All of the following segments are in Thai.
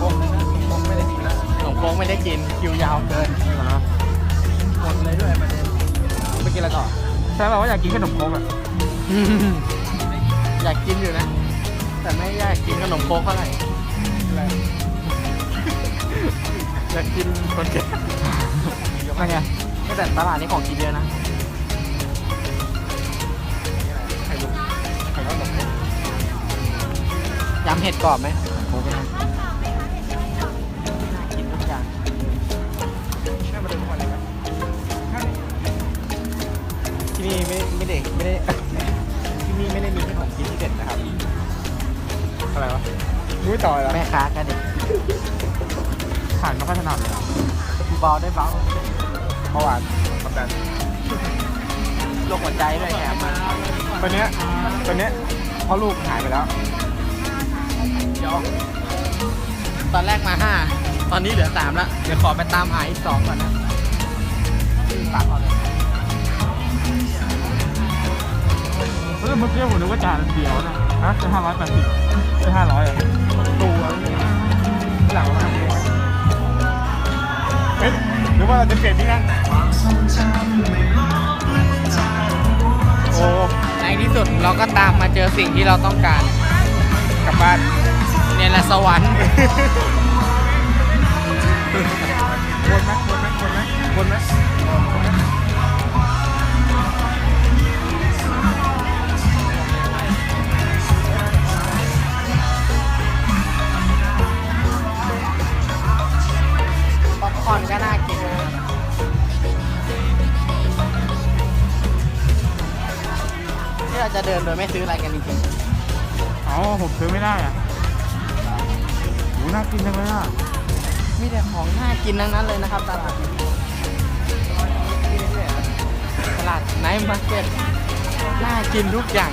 โป๊นะงโป๊กไม่ได้กินขนมโป้กไม่ได้กินคิวยาวเกินหมดเลยด้วยประเด็นไปกินอะไรก่อนใช่ป่าว่าอยากกินขนมโป้กอะอยากกินอยู่นะ แต่ไม่อยากกินขนมโป้กเท่าไหร่อยากกินคนแก่อะไรงแต่ตลาดนี้ของกินเยอะนะยำเห็ดกรอบไหมโอ้โห นี่ไม่ไม่ได้ไม่ได้ที่นี่ไม่ได้มีแค่ของกินที่เด็ดนะครับอะไรวะมุ้ยต่อยแล้วแม่ค้าก็เด็ดขายไม่ค่อยถนัดเลยอะเบาได้เบาเมื่อวานความดันโรคหัวใจด้วยแถมมาตัวเนี้ยตัวเนี้ยเพราะลูกหายไปแล้วเดี๋ยวตอนแรกมาห้าตอนนี้เหลือสามแล้วเดี๋ยวขอไปตามหาอีกสองก่อนนะฝากก่อนเลย เฮ้ยเมื่อกี้ผมนึกว่าจานเดียวนะฮะจะห้าร้อยแปดสิบจะห้าร้อยอะตัวหลังเราทำเองเฮ้ยหรือว่าเราจะเปลี่ยนที่นั่งโอ้ในที่สุดเราก็ตามมาเจอสิ่งที่เราต้องการกลับบ้านเนี่ยแหละสวรรค์วนไหมวนไหมวนไหมวนไหม จะเดินโดยไม่ซื้ออะไรกันจริงอ๋อผมซื้อไม่ได้อะโหน่ากินจังเลยอะๆมีแต่ของน่ากินทั้งนั้นเลยนะครับตลาดตลาดไนท์มาร์เก็ตน่ากินทุกอย่าง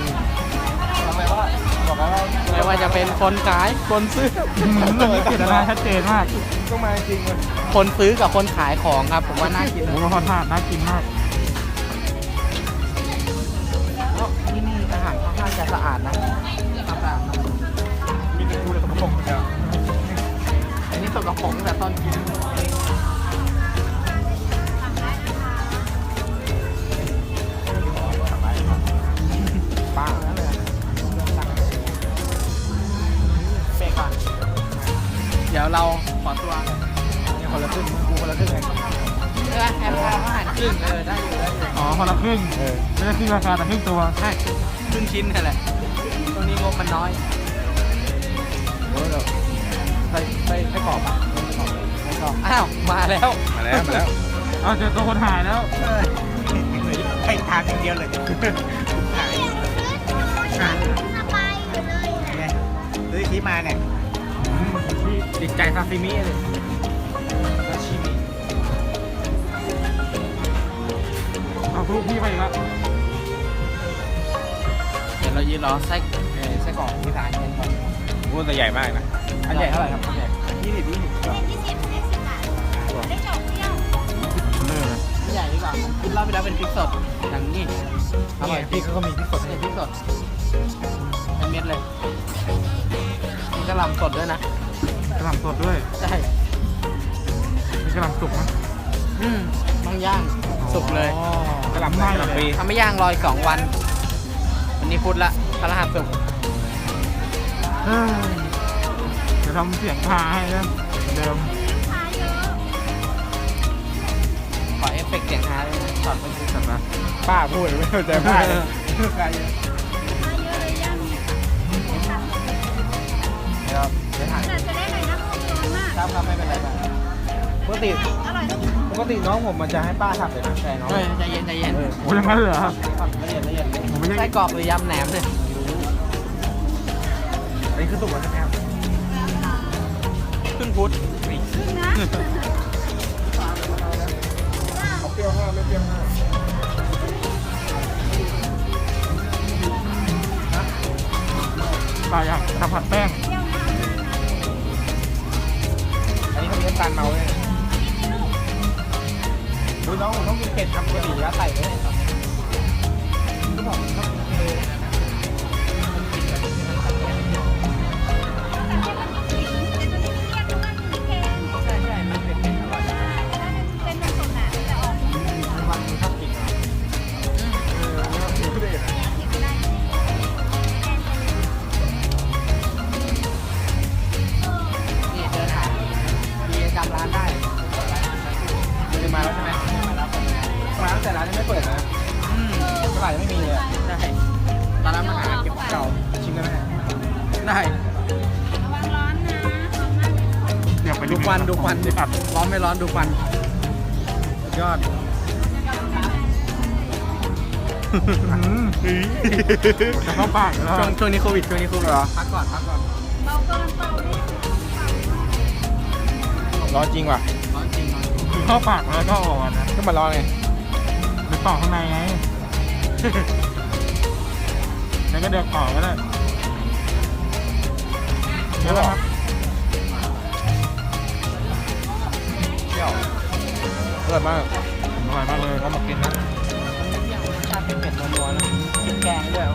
ทำไมว่าบอกแล้วว่าไม่ว่าจะเป็นคนขายคนซื้อ อืมเรื่องนี้เจตนาชัดเจนมากต้องมาจริงเลยคนซื้อกับคนขายของครับ ผมว่าน่ากินโอ้โหมาขอทานน่ากินมาก จะสะอาดนะสะอาดนะมีแต่กูเลยสมบูรณ์เดียวอันนี้สกปรกตั้งแต่ตอนกินป้าแล้วเลยเบรกก่อนเดี๋ยวเราขอตัวเนี่ยคนละครึ่งกูคนละครึ่งไงใช่ไหมแอมพาอาหารครึ่งเออได้อยู่ได้อยู่อ๋อคนละครึ่งเออไม่ได้ครึ่งราคาแต่ครึ่งตัวใช่ ครึ่งชิ้นนั่นแหละตรงนี้งบมันน้อยโอ้ยเราใส่ใส่ใส่กรอบอะไม่ชอบอ้าว มาแล้วมาแล้วมาแล้วเอาเจอตัวคนหายแล้วไปทางอย่างเดียวเลยซื้อที่มาเนี่ยอืมที่ติดใจซาซิมิเลยซาชิมิเอาลูกพี่ไปอีกแล้ว ดี๋ยวเรายืนรอไส้เอ่อไส้กรอกที่ร้านเย็นก่อนโอ้แต่ใหญ่มากนะอันใหญ่เท่าไหร่ครับอันใหญ่ยี่สิบยี่สิบเลิศเลยอันใหญ่ดีกว่าผมกินรอบไปแล้วเป็นพริกสดอย่างนี้อร่อยพี่เขาก็มีพริกสดใส่พริกสดเป็นเม็ดเลยมีกระหล่ำสดด้วยนะกระหล่ำสดด้วยใช่มีกระหล่ำสุกไหมอืมต้องย่างสุกเลยอ๋อกระหล่ำไหม้กระหล่ำปี ทำไม่ย่างรออีกสองวัน วันนี้พุธละพระรหัสสุกร์เฮ้ยเดี๋ยวทำเสียงพาให้นะเหมือนเดิมขอเอฟเฟกต์เสียงฮาเลยนะช็อตเป็นจัดมาป้าพูดไม่เข้าใจป้าเลยเดี๋ยวเดี๋ยวถ่ายครับครับไม่เป็นไรครับปกติปกติน้องผมมันจะให้ป้าทำเลยนะแต่น้องเฮ้ยใจเย็นใจเย็นเออ โอ้ยอย่างนั้นเหรอละเอียดละเอียดผมไม่ใช่ไส้กรอกหรือยำแหนมเนี่ยอันนี้คือสุกแล้วใช่ไหมครับขึ้นพุทธเขาเปรี้ยวมาไม่เปรี้ยวมากป้าอยากทำผัดแป้งอันนี้เขามีน้ำตาลเมาเลย น้องผมต้องกินเผ็ดทำกะหรี่แล้วใส่ไว้ในตับก็บอกชอบกินเผ็ดใช่ใช่มันเผ็ดเผ็ดอร่อยวันชอบกินเออแล้วก็กินเผ็ดนะนี่เจอถามดีจำร้านได้ ต่ร้านยังไม่เปิดนะอืมตลาดยังไม่มีเลยอะได้ตอนนั้นมาหาเก็บของเก่าชิมได้ไหมได้ ระวังร้อนนะร้อนมากเลยเดี๋ยวไปดูควันดูควันอัดร้อนไม่ร้อนดูควันสุดยอดจะเข้าปากแล้วช่วงช่วงนี้โควิดช่วงนี้โควิดเหรอพักก่อนพักก่อนเบาเกินเบานิดร้อนจริงว่ะ ร้อนจริงร้อนจริงคือเข้าปากแล้วก็ออกนะก็มาร้อนไงไป ต่อข้างในไงแล้วก็เดือดต่อก็ได้เดี๋ยวครับเที่ยวเพื่อนมากอร่อยมากเลยเขามากินนะชาเป็นเป็ดนัวๆนะกินแกงด้วย